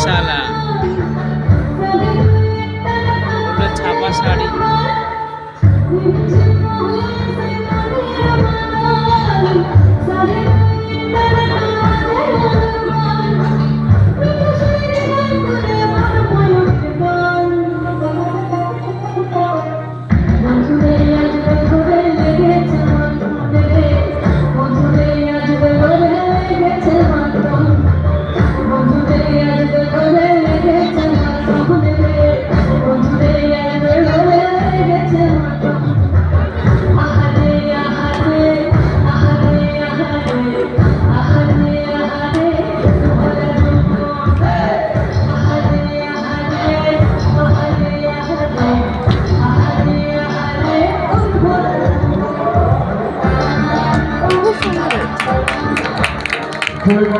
শালা ছাপা শাড়ি। খুবই